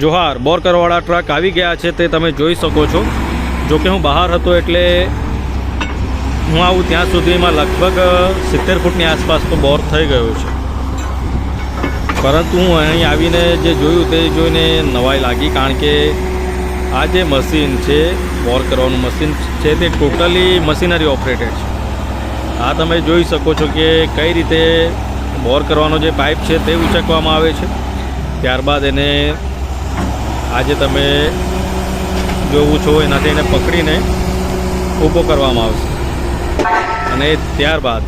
જોહાર બોર કરવાવાળા ટ્રક આવી ગયા છે તે તમે જોઈ શકો છો. જો કે હું બહાર હતો એટલે હું આવું ત્યાં સુધીમાં લગભગ સિત્તેર ફૂટની આસપાસ તો બોર થઈ ગયો છે. પરંતુ હું અહીં આવીને જે જોયું તે જોઈને નવાઈ લાગી, કારણ કે આ જે મશીન છે બોર કરવાનું મશીન છે તે ટોટલી મશીનરી ઓપરેટેડ છે. આ તમે જોઈ શકો છો કે કઈ રીતે બોર કરવાનો જે પાઇપ છે તે ઉચકવામાં આવે છે. ત્યારબાદ એને આજે તમે જોવું છો, એનાથી એને પકડીને ઊભો કરવામાં આવશે. અને ત્યારબાદ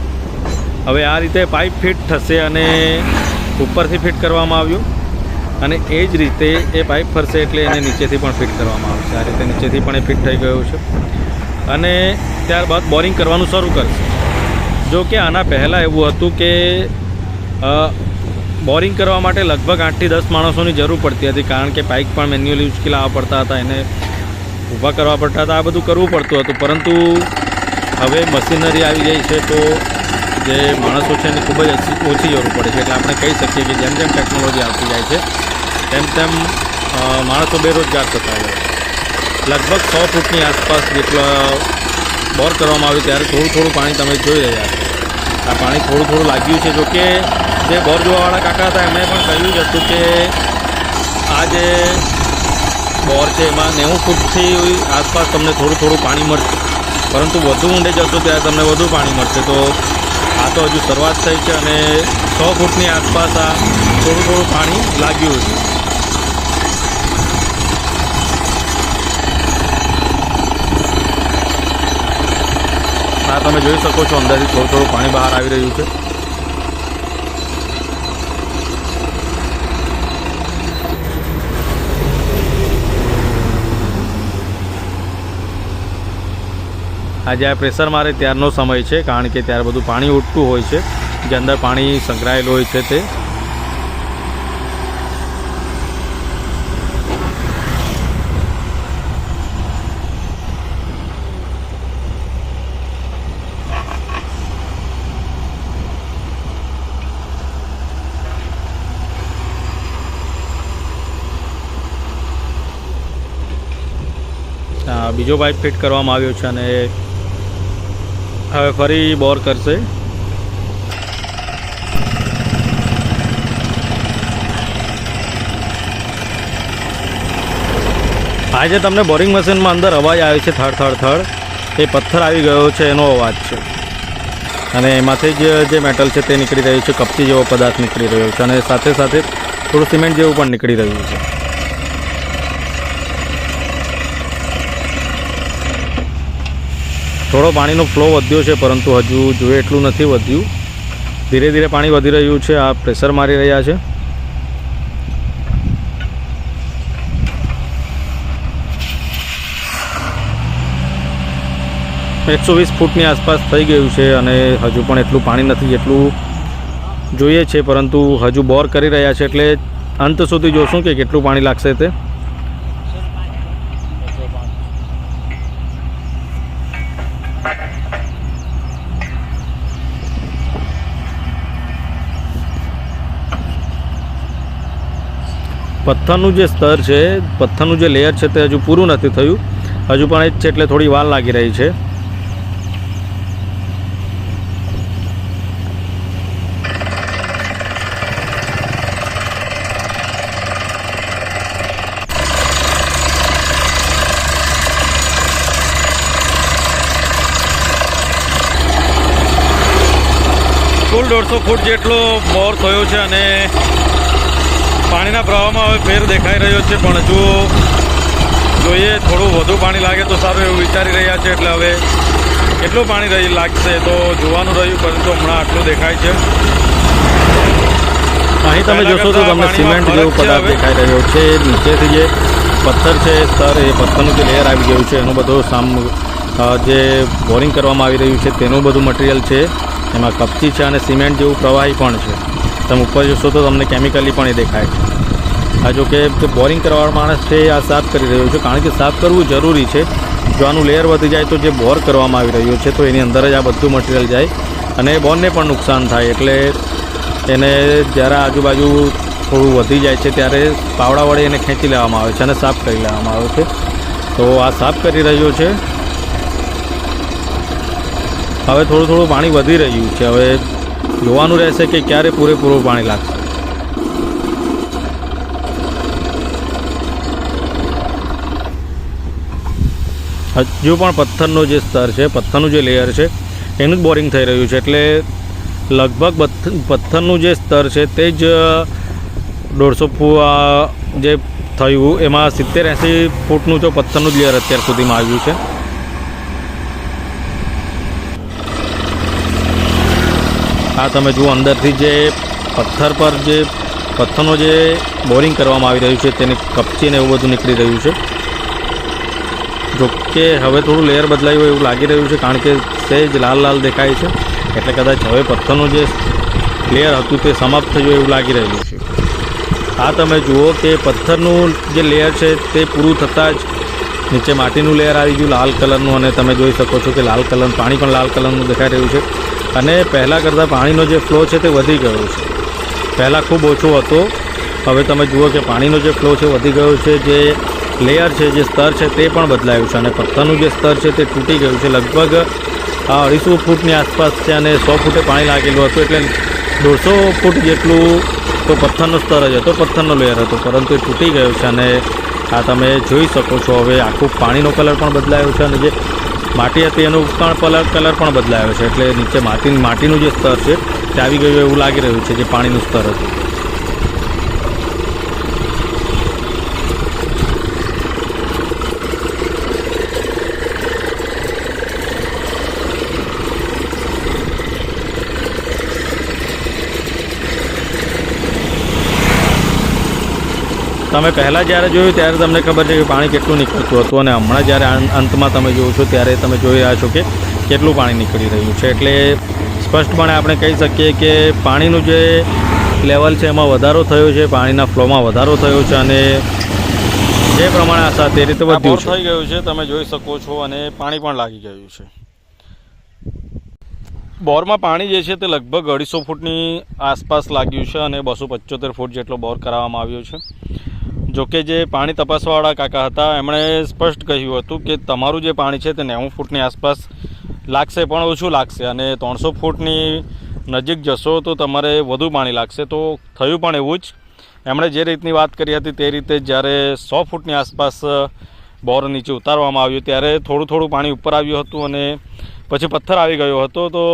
હવે આ રીતે પાઇપ ફિટ થશે અને ઉપરથી ફિટ કરવામાં આવ્યું. અને એ જ રીતે એ પાઇપ ફરશે એટલે એને નીચેથી પણ ફિટ કરવામાં આવશે. આ રીતે નીચેથી પણ એ ફિટ થઈ ગયું છે. અને ત્યારબાદ બોરિંગ કરવાનું શરૂ કરશે. જો કે આના પહેલાં એવું હતું કે બોરિંગ કરવા માટે લગભગ આઠથી દસ માણસોની જરૂર પડતી હતી, કારણ કે પાઇપ પણ મેન્યુઅલી ઉચકી લાવવા પડતા હતા, એને ઊભા કરવા પડતા હતા, આ બધું કરવું પડતું હતું, પરંતુ હવે મશીનરી આવી ગઈ છે, તો જે માણસો છે એને ખૂબ જ ઓછી જરૂર પડે છે, એટલે આપણે કહી શકીએ કે જેમ જેમ ટેકનોલોજી આવતી જાય છે, તેમ તેમ માણસો બેરોજગાર થતા હોય લગભગ સો ફૂટની આસપાસ જેટલા બોર કરવામાં આવ્યું, ત્યારે થોડું થોડું પાણી તમે જોઈ રહ્યા છો. આ પાણી થોડું થોડું લાગ્યું છે જો કે જે બોર જોવાવાળા કાકા હતા, એમણે પણ કહ્યું જ હતું કે આ જે બોર છે એમાં નેવું ફૂટથી આસપાસ તમને થોડું થોડું પાણી મળશે. પરંતુ વધુ ઊંડે જશો ત્યારે તમને વધુ પાણી મળશે. તો આ તો હજુ શરૂઆત થઈ છે અને સો ફૂટની આસપાસ આ થોડું થોડું પાણી લાગ્યું છે આ તમે જોઈ શકો છો, અંદરથી થોડું થોડું પાણી બહાર આવી રહ્યું છે. આ પ્રેશર મારે ત્યારનો સમય છે, કારણ કે ત્યારે બધું પાણી ઉઠતું હોય છે, જે અંદર પાણી સંકળાયેલું હોય છે તે. બીજો પાઇપ ફિટ કરવામાં આવ્યો છે અને હવે ફરી બોર કરશે. આજે તમને બોરિંગ મશીનમાં અંદર અવાજ આવે છે થડ થડ થડ. એ પથ્થર આવી ગયો છે, એનો અવાજ છે. અને એમાંથી જ જે મેટલ છે તે નીકળી રહ્યું છે, કપચી જેવો પદાર્થ નીકળી રહ્યો છે અને સાથે સાથે થોડું સિમેન્ટ જેવું પણ નીકળી રહ્યું છે. થોડો પાણીનો ફ્લો વધ્યો છે, પરંતુ હજુ જોઈએ એટલું નથી વધ્યું. ધીરે ધીરે પાણી વધી રહ્યું છે, આ પ્રેશર મારી રહ્યા છે. એકસો વીસ ફૂટની આસપાસ થઈ ગયું છે અને હજુ પણ એટલું પાણી નથી જેટલું જોઈએ છે, પરંતુ હજુ બોર કરી રહ્યા છે, એટલે અંત સુધી જોશું કે કેટલું પાણી લાગશે તે. પથ્થરનું જે સ્તર છે, પથ્થરનું જે લેયર છે તે હજુ પૂરું નથી થયું. હજુ પણ એ જ છે એટલે થોડી વાર લાગી રહી છે. કુલ દોઢસો ફૂટ જેટલો બોર થયો છે અને પાણીના પ્રવાહમાં હવે ફેર દેખાઈ રહ્યો છે પણ હજુ જોઈએ થોડું વધુ પાણી લાગે તો સારું એવું વિચારી રહ્યા છે એટલે હવે કેટલું પાણી રહી લાગશે તો જોવાનું રહ્યું પરંતુ હમણાં આટલું દેખાય છે. અહીં તમે જોશો તો તમને સિમેન્ટ જેવું પદાર્થ દેખાઈ રહ્યો છે નીચેથી જે પથ્થર છે સ્તર એ પથ્થરનું જે લેયર આવી ગયું છે એનું બધું સામ જે બોરિંગ કરવામાં આવી રહ્યું છે તેનું બધું મટીરિયલ છે એમાં કપચી છે અને સિમેન્ટ જેવું પ્રવાહી પણ છે. તમે ઉપર જોશો તો તમને કેમિકલી પણ એ દેખાય. આ જો કે બોરિંગ કરવાવાળો માણસ છે આ સાફ કરી રહ્યો છે. કારણ કે સાફ કરવું જરૂરી છે. જો આનું લેયર વધી જાય તો જે બોર કરવામાં આવી રહ્યો છે, તો એની અંદર જ આ બધું મટીરિયલ જાય અને બોરને પણ નુકસાન થાય. એટલે એને જ્યારે આજુબાજુ થોડું વધી જાય છે, ત્યારે પાવડા વડે એને ખેંચી લેવામાં આવે છે અને સાફ કરી લેવામાં આવે છે. તો આ સાફ કરી રહ્યો છે. હવે થોડું થોડું પાણી વધી રહ્યું છે. હવે જોવાનું રહેશે કે ક્યારે પૂરેપૂરું પાણી લાગશે. હજુ પણ પથ્થરનો જે સ્તર છે, પથ્થરનું જે લેયર છે, એનું જ બોરિંગ થઈ રહ્યું છે. એટલે લગભગ પથ્થરનું જે સ્તર છે, તે જ દોઢસો જે થયું, એમાં સિત્તેર એંસી ફૂટનું તો પથ્થરનું જ લેયર અત્યાર સુધીમાં આવ્યું છે. આ તમે જુઓ અંદરથી જે પથ્થર પર જે પથ્થરનો જે બોરિંગ કરવામાં આવી રહ્યું છે, તેની કપચીને એવું બધું નીકળી રહ્યું છે. જો કે હવે થોડું લેયર બદલાયું હોય એવું લાગી રહ્યું છે, કારણ કે સહેજ લાલ લાલ દેખાય છે. એટલે કદાચ હવે પથ્થરનું જે લેયર હતું તે સમાપ્ત થયું એવું લાગી રહ્યું છે. આ તમે જુઓ કે પથ્થરનું જે લેયર છે તે પૂરું થતાં જ નીચે માટીનું લેયર આવી ગયું, લાલ કલરનું. અને તમે જોઈ શકો છો કે લાલ કલર, પાણી પણ લાલ કલરનું દેખાઈ રહ્યું છે. અને પહેલાં કરતાં પાણીનો જે ફ્લો છે તે વધી ગયો છે. પહેલાં ખૂબ ઓછો હતો. હવે તમે જુઓ કે પાણીનો જે ફ્લો છે વધી ગયો છે, જે લેયર છે, જે સ્તર છે તે પણ બદલાયું છે અને પથ્થરનું જે સ્તર છે તે તૂટી ગયું છે. લગભગ, આ અઢીસો ફૂટની આસપાસ છે અને સો ફૂટે પાણી લાગેલું હતું એટલે દોઢસો ફૂટ જેટલું તો પથ્થરનો સ્તર જ હતો, પથ્થરનો લેયર હતો. પરંતુ એ તૂટી ગયો છે અને આ તમે જોઈ શકો છો, હવે આખું પાણીનો કલર પણ બદલાયો છે અને જે માટી હતી, એનું પણ કલર પણ બદલાયો છે. એટલે નીચે માટી, માટીનું જે સ્તર છે, તે આવી ગયું એવું લાગી રહ્યું છે, જે પાણીનું સ્તર હતું. તમે પહેલાં જ્યારે જોયું ત્યારે તમને ખબર છે કે પાણી કેટલું નીકળતું હતું અને હમણાં જ્યારે અંતમાં તમે જોવો છો ત્યારે તમે જોઈ રહ્યા છો કે કેટલું પાણી નીકળી રહ્યું છે. એટલે સ્પષ્ટપણે આપણે કહી શકીએ કે પાણીનું જે લેવલ છે એમાં વધારો થયો છે પાણીના ફ્લોમાં વધારો થયો છે અને જે પ્રમાણે આશા તે રીતે વધ્યું થઈ ગયું છે તમે જોઈ શકો છો અને પાણી પણ લાગી ગયું છે. બોરમાં પાણી જે છે તે લગભગ અઢીસો ફૂટની આસપાસ લાગ્યું છે અને બસો પચોતેર ફૂટ જેટલો બોર કરાવવામાં આવ્યો છે. જોકે જે પાણી તપાસવાવાળા કાકા હતા, એમણે સ્પષ્ટ કહ્યું હતું કે તમારું જે પાણી છે તે નેવું ફૂટની આસપાસ લાગશે, પણ ઓછું લાગશે અને ત્રણસો ફૂટની નજીક જશો તો તમારે વધુ પાણી લાગશે. તો થયું પણ એવું જ. એમણે જે રીતની વાત કરી હતી તે રીતે જ્યારે સો ફૂટની આસપાસ બોર નીચે ઉતારવામાં આવ્યું ત્યારે થોડું થોડું પાણી ઉપર આવ્યું હતું અને પછી પથ્થર આવી ગયો હતો. તો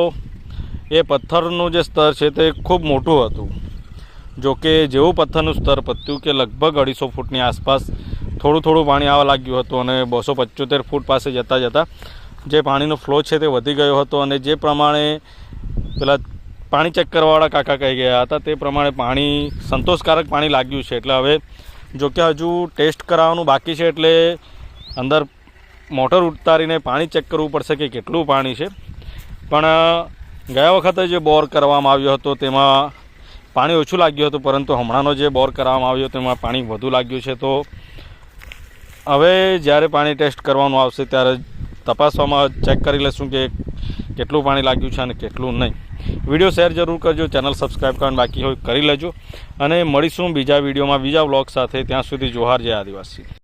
એ પથ્થરનું જે સ્તર છે તે ખૂબ મોટું હતું. જો કે જેવું પથ્થરનું સ્તર પત્યું કે લગભગ અઢીસો ફૂટની આસપાસ થોડું થોડું પાણી આવવા લાગ્યું હતું અને બસો પચોતેર ફૂટ પાસે જતાં જતાં જે પાણીનો ફ્લો છે તે વધી ગયો હતો અને જે પ્રમાણે પેલા પાણી ચેક કરવાવાળા કાકા કહી ગયા હતા તે પ્રમાણે પાણી સંતોષકારક પાણી લાગ્યું છે. એટલે હવે જો કે હજુ ટેસ્ટ કરાવવાનું બાકી છે એટલે અંદર મોટર ઉતારીને પાણી ચેક કરવું પડશે કે કેટલું પાણી છે. પણ ગયા વખતે જે બોર કરવામાં આવ્યો હતો તેમાં પાણી ઓછું લાગ્યું હતું, પરંતુ હમણાંનો જે બોર કરવામાં આવ્યો તેમાં પાણી વધુ લાગ્યું છે. તો હવે જ્યારે પાણી ટેસ્ટ કરવાનું આવશે, ત્યારે તપાસવામાં ચેક કરી લઈશું કે કેટલું પાણી લાગ્યું છે અને કેટલું નહીં. વીડિયો શેર જરૂર કરજો, ચેનલ સબસ્ક્રાઈબ કરવાનું બાકી હોય, કરી લેજો. અને મળીશું બીજા વિડીયોમાં, બીજા વ્લોગ સાથે. ત્યાં સુધી જોહાર જય આદિવાસી.